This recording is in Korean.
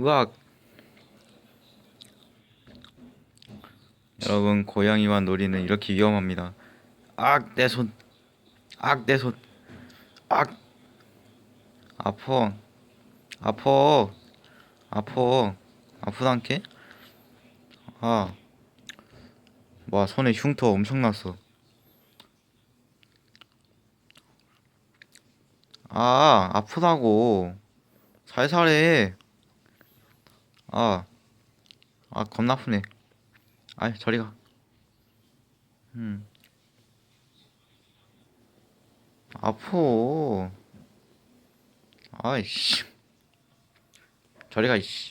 으악. 여러분 고양이와 놀이는 이렇게 위험합니다. 악 내 손. 악 내 손. 악. 아퍼. 아퍼. 아퍼. 아프단께? 아. 와 손에 흉터 엄청 났어. 아 아프다고. 살살해. 아. 아 겁나 아프네. 아이 저리 가. 음. 아프. 아이씨. 저리 가 이씨.